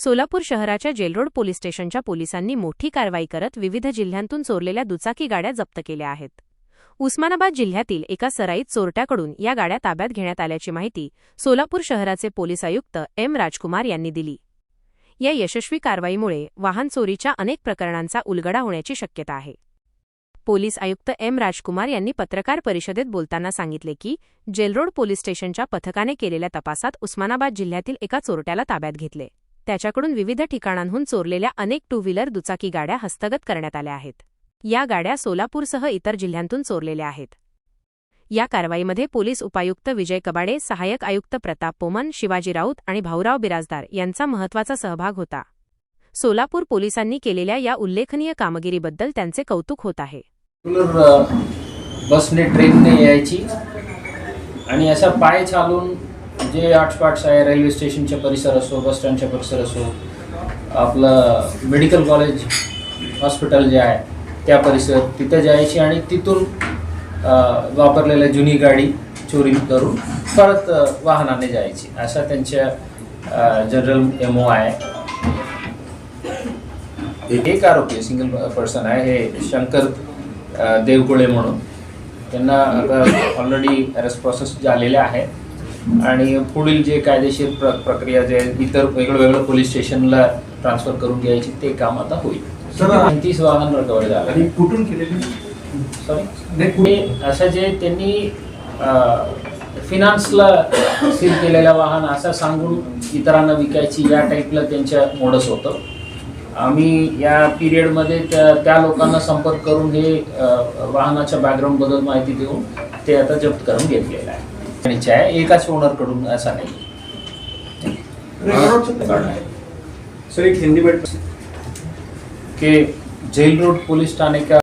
सोलापूर शहराच्या Jail Road police स्टेशनच्या पोलिसांनी मोठी कारवाई करत विविध जिल्ह्यांतून चोरलेल्या दुचाकी गाड्या जप्त केल्या आहेत. उस्मानाबाद जिल्ह्यातील एका सराईत चोरट्याकडून या गाड्या ताब्यात घेण्यात आल्याची माहिती सोलापूर शहराचे पोलीस आयुक्त एम राजकुमार यांनी दिली. या यशस्वी कारवाईमुळे वाहन चोरीच्या अनेक प्रकरणांचा उलगडा होण्याची शक्यता आहे. पोलीस आयुक्त एम राजकुमार यांनी पत्रकार परिषदेत बोलताना सांगितले की जेलरोड पोलीस स्टेशनच्या पथकाने केलेल्या तपासात उस्मानाबाद जिल्ह्यातील एका चोरट्याला ताब्यात घेतले. त्याच्याकडून विविध ठिकाणांहून चोरलेल्या अनेक टू व्हीलर दुचाकी गाड्या हस्तगत करण्यात आल्या आहेत. या गाड्या सोलापूरसह इतर जिल्ह्यांतून चोरलेल्या आहेत. या कारवाईमध्ये पोलीस उपायुक्त विजय कबाडे सहाय्यक आयुक्त प्रताप पोमन शिवाजी राऊत आणि भाऊराव बिराजदार यांचा महत्त्वाचा सहभाग होता. सोलापूर पोलिसांनी केलेल्या या उल्लेखनीय कामगिरीबद्दल त्यांचे कौतुक होत आहे. बसने ट्रेनने यायची आणि अशा पाय चालून जे आठपाट्स आहे रेल्वे स्टेशनचे परिसर असो बस स्टँडचे परिसर असो आपलं मेडिकल कॉलेज हॉस्पिटल जे आहे त्या परिसर तिथे जायची आणि तिथून वापरलेल्या जुनी गाडी चोरी करून परत वाहनाने जायची. असा त्यांच्या जनरल एम ओ आहे. एक आरोपी सिंगल पर्सन आहे. हे शंकर देवकुळे म्हणून. त्यांना आता ऑलरेडी अरेस्ट प्रोसेस झालेल्या आहे. आणि पुढील जे कायदेशीर प्र प्रक्रिया जे इतर वेगळं वेगळं पोलीस स्टेशनला ट्रान्सफर करून घ्यायची ते काम आता होईल. पंचवीस वाहन रिकवर झालं कुठून केलेली? असं जे त्यांनी फिनान्सला सील केलेलं वाहन असं सांगून इतरांना विकायची या टाईपला त्यांच्या मोडस होतं. आम्ही या पिरियडमध्ये त्या त्या लोकांना संपर्क करून हे वाहनाच्या बॅकग्राऊंडबद्दल माहिती देऊन ते आता जप्त करून घेतलेलं आहे. आणि आहे एकाच ओनरकडून असा नाही सर एक हिंदी बैठ कि जेल रोड पुलिस थाने का